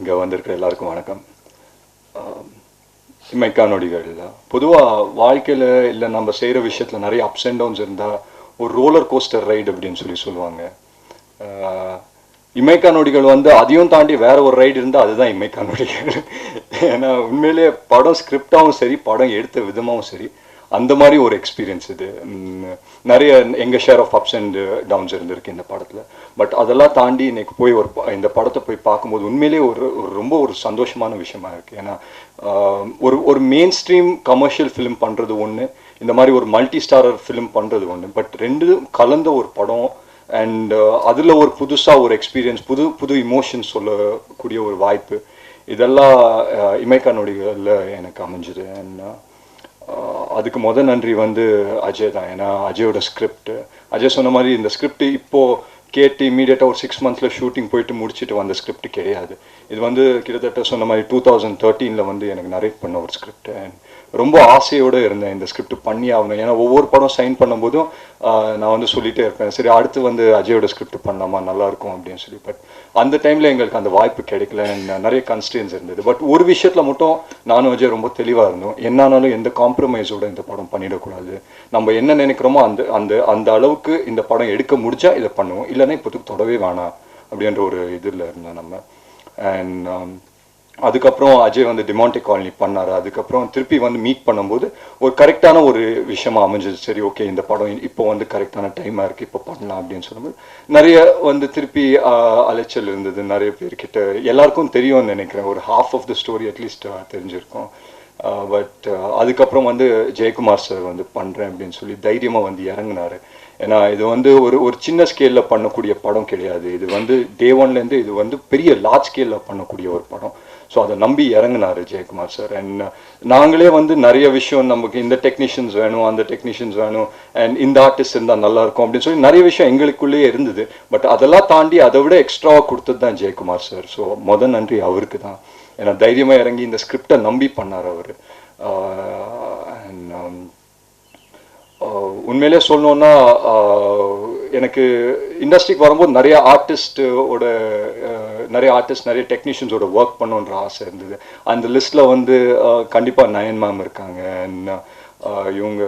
இங்கே வந்திருக்கிற எல்லாருக்கும் வணக்கம். இமைக்கா நொடிகள் பொதுவாக வாழ்க்கையில் இல்லை நம்ம செய்கிற விஷயத்தில் நிறைய அப்ஸ் அண்ட் டவுன்ஸ் இருந்தால் ஒரு ரோலர் கோஸ்டர் ரைடு அப்படின்னு சொல்லி சொல்லுவாங்க. இமைக்கா நொடிகள் வந்து அதையும் தாண்டி வேற ஒரு ரைடு இருந்தால் அதுதான் இமைக்கா நொடிகள். ஏன்னா உண்மையிலேயே படம் ஸ்கிரிப்டாகவும் சரி படம் எடுத்த விதமாகவும் சரி அந்த மாதிரி ஒரு எக்ஸ்பீரியன்ஸ் இது. நிறைய எங்கள் share of ups and downs இருந்திருக்கு இந்த படத்தில். பட் அதெல்லாம் தாண்டி இன்னைக்கு போய் ஒரு ப- இந்த படத்தை போய் பார்க்கும்போது உண்மையிலேயே ஒரு ரொம்ப ஒரு சந்தோஷமான விஷயமா இருக்குது ஏன்னா ஒரு ஒரு மெயின் ஸ்ட்ரீம் கமர்ஷியல் ஃபிலிம் பண்ணுறது ஒன்று இந்த மாதிரி ஒரு மல்டி ஸ்டாரர் ஃபிலிம் பண்ணுறது ஒன்று பட் ரெண்டும் கலந்த ஒரு படம் அண்ட் அதில் ஒரு புதுசாக ஒரு எக்ஸ்பீரியன்ஸ் புது புது இமோஷன்ஸ் சொல்லக்கூடிய ஒரு வாய்ப்பு. இதெல்லாம் இமைக்கா நொடிகளில் எனக்கு அமைஞ்சுது. அண்ட் அதுக்கு முத நன்றி வந்து அஜய் தான். ஏன்னா அஜயோட ஸ்கிரிப்ட் அஜய் சொன்ன மாதிரி இந்த ஸ்கிரிப்ட் இப்போ கேட்டு இமீடியட்டாக ஒரு சிக்ஸ் மந்த்ஸில் ஷூட்டிங் போயிட்டு முடிச்சுட்டு வந்த ஸ்கிரிப்ட் கிடையாது. இது வந்து கிட்டத்தட்ட சொன்ன மாதிரி டூ தௌசண்ட் தேர்ட்டீனில் வந்து எனக்கு நரேட் பண்ண ஒரு ஸ்கிரிப்ட் அண்ட் ரொம்ப ஆசையோடு இருந்தேன் இந்த ஸ்கிரிப்ட் பண்ணி ஆகணும். ஏன்னா ஒவ்வொரு படம் சைன் பண்ணும்போதும் நான் வந்து சொல்லிகிட்டே இருப்பேன். சரி அடுத்து வந்து அஜயோட ஸ்கிரிப்ட் பண்ணலாமா? நல்லாயிருக்கும் அப்படின்னு சொல்லி. பட் அந்த டைமில் எங்களுக்கு அந்த வாய்ப்பு கிடைக்கல. நிறைய கன்ஸ்டன்ஸ் இருந்தது. பட் ஒரு விஷயத்தில் மட்டும் நானும் அஜய் ரொம்ப தெளிவாக இருந்தோம். என்னானாலும் எந்த காம்ப்ரமைஸோட இந்த படம் பண்ணிடக்கூடாது. நம்ம என்ன நினைக்கிறோமோ அந்த அந்த அந்த அளவுக்கு இந்த படம் எடுக்க முடிஞ்சால் இதை பண்ணுவோம். இல்லைன்னா இப்போதுக்கு தொடவே வேணாம் அப்படின்ற ஒரு இதில் இருந்தோம் நம்ம. அண்ட் அதுக்கப்புறம் அஜய் வந்து டிமாண்டிக் காலனி பண்ணாரு. அதுக்கப்புறம் திருப்பி வந்து மீட் பண்ணும்போது ஒரு கரெக்டான ஒரு விஷயமா அமைஞ்சது. சரி ஓகே இந்த படம் இப்போ வந்து கரெக்டான டைமாக இருக்குது இப்போ பண்ணலாம் அப்படின்னு சொல்லும்போது நிறைய வந்து திருப்பி அலைச்சல் இருந்தது. நிறைய பேர்கிட்ட எல்லாருக்கும் தெரியும்னு நினைக்கிறேன். ஒரு half of the story at least தெரிஞ்சிருக்கும். Uh, பட் uh, அதுக்கப்புறம் வந்து ஜெயக்குமார் சார் வந்து பண்ணுறேன் அப்படின்னு சொல்லி தைரியமாக வந்து இறங்குனாரு. ஏன்னா இது வந்து ஒரு ஒரு சின்ன ஸ்கேலில் பண்ணக்கூடிய படம் கிடையாது. இது வந்து டே ஒன்லேருந்து இது வந்து பெரிய லார்ஜ் ஸ்கேலில் பண்ணக்கூடிய ஒரு படம். ஸோ அதை நம்பி இறங்குனாரு ஜெயக்குமார் சார் அண்ட் uh, நாங்களே வந்து நிறைய விஷயம் நமக்கு இந்த டெக்னீஷியன்ஸ் வேணும் அந்த டெக்னீஷியன்ஸ் வேணும் அண்ட் இந்த ஆர்டிஸ்ட் இருந்தால் நல்லா இருக்கும் அப்படின்னு சொல்லி நிறைய விஷயம் எங்களுக்குள்ளேயே இருந்தது. பட் அதெல்லாம் தாண்டி அதை விட எக்ஸ்ட்ராவாக கொடுத்தது தான் ஜெயக்குமார் சார் ஸோ மொதல் நன்றி அவருக்கு தான். ஏன்னா தைரியமாக இறங்கி இந்த ஸ்கிரிப்டை நம்பி பண்ணார் அவர். அண்ட் um, உண்மையிலே சொல்லணுன்னா எனக்கு இண்டஸ்ட்ரிக்கு வரும்போது நிறைய ஆர்டிஸ்டோட நிறைய ஆர்டிஸ்ட் நிறைய டெக்னீஷியன்ஸோட ஒர்க் பண்ணுன்ற ஆசை இருந்தது. அந்த லிஸ்ட்டில் வந்து கண்டிப்பாக நயன் மேம் இருக்காங்க. இவங்க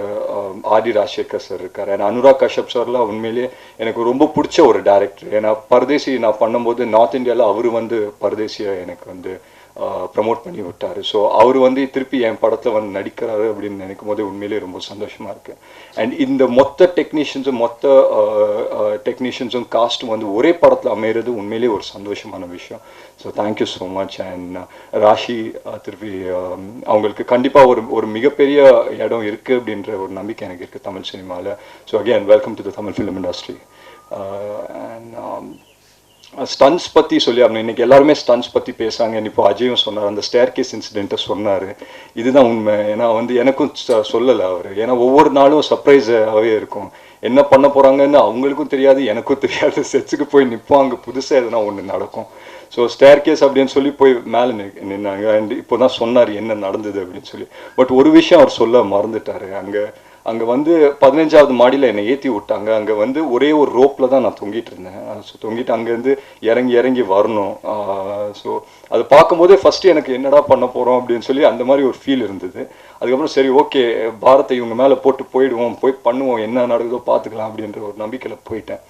ஆதி ராஜசேகர் சார் இருக்கார். ஏன்னா அனுராக் கஷ்யப் சார்லாம் உண்மையிலேயே எனக்கு ரொம்ப பிடிச்ச ஒரு டேரக்டர் ஏன்னா பரதேசி நான் பண்ணும்போது நார்த் இந்தியாவில் அவர் வந்து பரதேசியாக எனக்கு வந்து ப்ரமோட் பண்ணி விட்டார். ஸோ அவர் வந்து திருப்பி என் படத்தில் வந்து நடிக்கிறாரு அப்படின்னு நினைக்கும் போது உண்மையிலேயே ரொம்ப சந்தோஷமாக இருக்குது அண்ட் இந்த மொத்த டெக்னீஷியன்ஸும் மொத்த டெக்னீஷியன்ஸும் காஸ்ட்டும் வந்து ஒரே படத்தில் அமையிறது உண்மையிலேயே ஒரு சந்தோஷமான விஷயம். So thank you so much and Rashi திருப்பி அவங்களுக்கு கண்டிப்பாக ஒரு ஒரு மிகப்பெரிய இடம் இருக்குது அப்படின்ற ஒரு நம்பிக்கை எனக்கு இருக்குது தமிழ் சினிமாவில் so again welcome to the Tamil film industry and stunts பற்றி சொல்லி ஆகணும் இன்னைக்கு எல்லாருமே ஸ்டன்ஸ் பற்றி பேசுகிறாங்க இப்போ அஜயும் சொன்னார் அந்த ஸ்டேர் கேஸ் இன்சிடென்ட்டை சொன்னார். இதுதான் உண்மை. ஏன்னா வந்து எனக்கும் சொல்லலை அவர். ஏன்னா ஒவ்வொரு நாளும் சர்ப்ரைஸாகவே இருக்கும். என்ன பண்ண போகிறாங்கன்னு அவங்களுக்கும் தெரியாது எனக்கும் தெரியாது. செச்சுக்கு போய் நிற்போம் அங்கே புதுசாக எதுனா ஒன்று நடக்கும். ஸோ ஸ்டேர் கேஸ் அப்படின்னு சொல்லி போய் மேலே நின்னாங்க. அண்ட் இப்போ தான் சொன்னார் என்ன நடந்தது அப்படின்னு சொல்லி. பட் ஒரு விஷயம் அவர் சொல்ல மறந்துட்டார். அங்கே அங்கே வந்து பதினஞ்சாவது மாடியில் என்னை ஏற்றி விட்டாங்க. அங்கே வந்து ஒரே ஒரு ரோப்பில் தான் நான் தொங்கிட்டு இருந்தேன். ஸோ தொங்கிட்டு அங்கேருந்து இறங்கி இறங்கி வரணும். ஸோ அது பார்க்கும்போதே ஃபஸ்ட்டு எனக்கு என்னடா பண்ண போகிறோம் அப்படின்னு சொல்லி அந்த மாதிரி ஒரு ஃபீல் இருந்தது. அதுக்கப்புறம் சரி ஓகே பாரத்தை இவங்க மேலே போட்டு போயிடுவோம் போய் பண்ணுவோம் என்ன நடக்குதோ பார்த்துக்கலாம் அப்படின்ற ஒரு நம்பிக்கையில் போயிட்டேன்.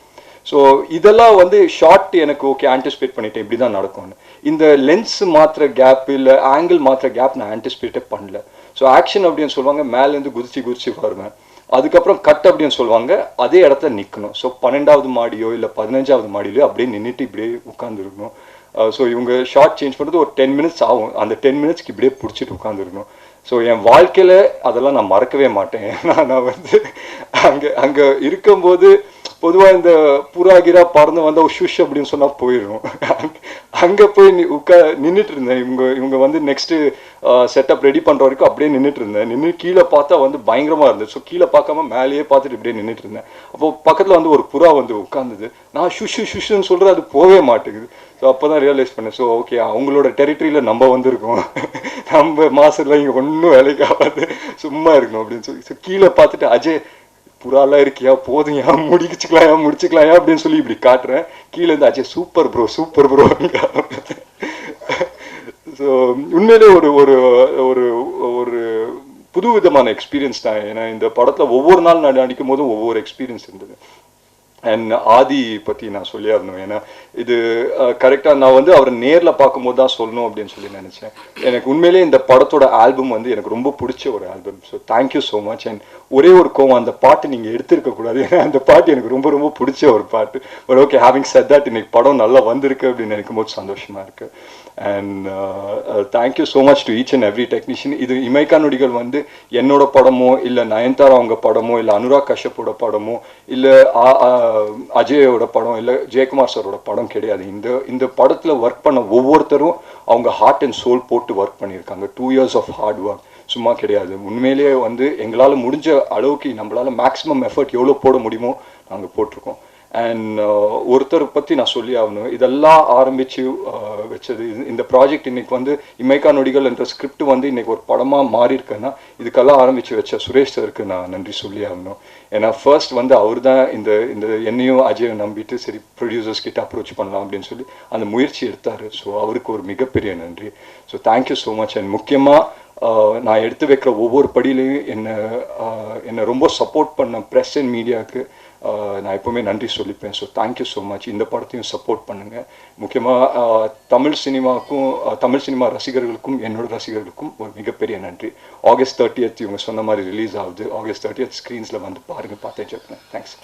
ஸோ இதெல்லாம் வந்து ஷார்ட் எனக்கு ஓகே ஆன்டிசிபேட் பண்ணிட்டேன். இப்படி தான் நடக்கும்னு. இந்த லென்ஸ் மாத்திர கேப் இல்லை ஆங்கிள் மாத்திர கேப் நான் ஆன்டிசிபேட்டே பண்ணல. ஸோ ஆக்ஷன் அப்படின்னு சொல்லுவாங்க மேலேருந்து குதிச்சு குதிச்சு வருவேன். அதுக்கப்புறம் கட் அப்படின்னு சொல்லுவாங்க அதே இடத்துல நிற்கணும் ஸோ பன்னெண்டாவது மாடியோ இல்லை பதினஞ்சாவது மாடியிலோ அப்படியே நின்றுட்டு இப்படியே உட்காந்துருக்கணும் ஸோ uh, இவங்க ஷார்ட் சேஞ்ச் பண்ணுறது ஒரு டென் மினிட்ஸ் ஆகும். அந்த டென் மினிட்ஸ்க்கு இப்படியே பிடிச்சிட்டு உட்காந்துருக்கணும் ஸோ என் வாழ்க்கையில் அதெல்லாம் நான் மறக்கவே மாட்டேன். ஏன்னா நான் வந்து அங்கே அங்கே இருக்கும்போது பொதுவாக இந்த புறாகிரா பறந்து வந்தால் ஒரு ஷுஷ் அப்படின்னு சொன்னால் போயிடும். அங்கே போய் உட்கா நின்றுட்டு இருந்தேன். இவங்க இவங்க வந்து நெக்ஸ்ட்டு செட்டப் ரெடி பண்ணுற வரைக்கும் அப்படியே நின்றுட்டு இருந்தேன். நின்று கீழே பார்த்தா வந்து பயங்கரமாக இருந்தது. ஸோ கீழே பார்க்காம மேலேயே பார்த்துட்டு இப்படியே நின்றுட்டு இருந்தேன். அப்போ பக்கத்தில் வந்து ஒரு புறா வந்து உட்காந்துது நான் ஷுஷு ஷுஷுன்னு சொல்கிறேன் அது போகவே மாட்டேங்குது. ஸோ அப்போ தான் ரியலைஸ் பண்ணேன். ஸோ ஓகே அவங்களோட டெரிட்டரியில் நம்ம வந்திருக்கோம். நம்ம மாசத்தில் இங்கே ஒன்றும் வேலைக்கு ஆகாது. சும்மா இருக்கணும் அப்படின்னு சொல்லி. ஸோ கீழே பார்த்துட்டு அஜய் புறாலாம் இருக்கியா? போதுங்கயா முடிச்சுக்கலாயா முடிச்சுக்கலாயா அப்படின்னு சொல்லி இப்படி காட்டுறேன். கீழே இருந்து ஆச்சு super bro super bro so உண்மையிலே ஒரு ஒரு ஒரு ஒரு புது விதமான எக்ஸ்பீரியன்ஸ் தான். ஏன்னா இந்த படத்தில் ஒவ்வொரு நாள் நான் நடிக்கும் போதும் ஒவ்வொரு எக்ஸ்பீரியன்ஸ் இருந்தது. அண்ட் ஆதி பற்றி நான் சொல்லியாகணும். ஏன்னா இது கரெக்டாக நான் வந்து அவரை நேரில் பார்க்கும்போது தான் சொல்லணும் அப்படின்னு சொல்லி நினச்சேன். எனக்கு உண்மையிலேயே இந்த படத்தோட ஆல்பம் வந்து எனக்கு ரொம்ப பிடிச்ச ஒரு album so thank you so much and ஒரே ஒரு கோவம் அந்த பாட்டு நீங்கள் எடுத்திருக்கக்கூடாது ஏன்னா அந்த பாட்டு எனக்கு ரொம்ப ரொம்ப பிடிச்ச ஒரு பாட்டு. But okay having said that இன்னைக்கு படம் நல்லா வந்திருக்கு அப்படின்னு நினைக்கும் போது சந்தோஷமாக இருக்குது and thank you so much to each and every technician இது இமைக்கா நொடிகள் வந்து என்னோட படமோ இல்லை நயன்தாரா அவங்க படமோ இல்லை அனுராக் கஷ்யப்போட படமோ இல்லை அஜயோட படம் இல்லை ஜெயக்குமார் சாரோட படம் கிடையாது. இந்த இந்த படத்தில் ஒர்க் பண்ண ஒவ்வொருத்தரும் அவங்க ஹார்ட் அண்ட் சோல் போட்டு ஒர்க் பண்ணியிருக்காங்க. Two years of hard work சும்மா கிடையாது. உண்மையிலேயே வந்து எங்களால் முடிஞ்ச அளவுக்கு நம்மளால் மேக்ஸிமம் எஃபர்ட் எவ்வளோ போட முடியுமோ நாங்கள் போட்டிருக்கோம். அண்ட் uh, ஒருத்தர் பற்றி நான் சொல்லி ஆகணும். இதெல்லாம் ஆரம்பித்து uh, வச்சது. இந்த ப்ராஜெக்ட் இன்றைக்கி வந்து இமைக்கா நொடிகள் என்ற ஸ்கிரிப்ட் வந்து இன்றைக்கி ஒரு படமாக மாறியிருக்குன்னா இதுக்கெல்லாம் ஆரம்பித்து வச்ச சுரேஷ் சருக்கு நான் நன்றி சொல்லி ஆகணும். ஏன்னா ஃபர்ஸ்ட் வந்து அவர் தான் இந்த இந்த என்னையும் அஜயை நம்பிட்டு சரி ப்ரொடியூசர்ஸ் கிட்ட அப்ரோச் பண்ணலாம் அப்படின்னு சொல்லி அந்த முயற்சி எடுத்தார். ஸோ அவருக்கு ஒரு மிகப்பெரிய நன்றி. So thank you so much and முக்கியமாக நான் எடுத்து வைக்கிற ஒவ்வொரு படியிலையும் என்னை uh, என்னை ரொம்ப சப்போர்ட் பண்ண ப்ரெஸ் அண்ட் மீடியாவுக்கு நான் எப்போவுமே நன்றி சொல்லிப்பேன். So thank you so much இந்த படத்தையும் சப்போர்ட் பண்ணுங்கள் முக்கியமாக தமிழ் சினிமாவுக்கும் தமிழ் சினிமா ரசிகர்களுக்கும் என்னோட ரசிகர்களுக்கும் ஒரு மிகப்பெரிய நன்றி. ஆகஸ்ட் தேர்ட்டியத் இவங்க சொன்ன மாதிரி ரிலீஸ் ஆகுது. ஆகஸ்ட் தேர்ட்டியத் ஸ்க்ரீன்ஸில் வந்து பாருங்கள் பார்த்து என்ஜாய் பண்ணேன் தேங்க்ஸ்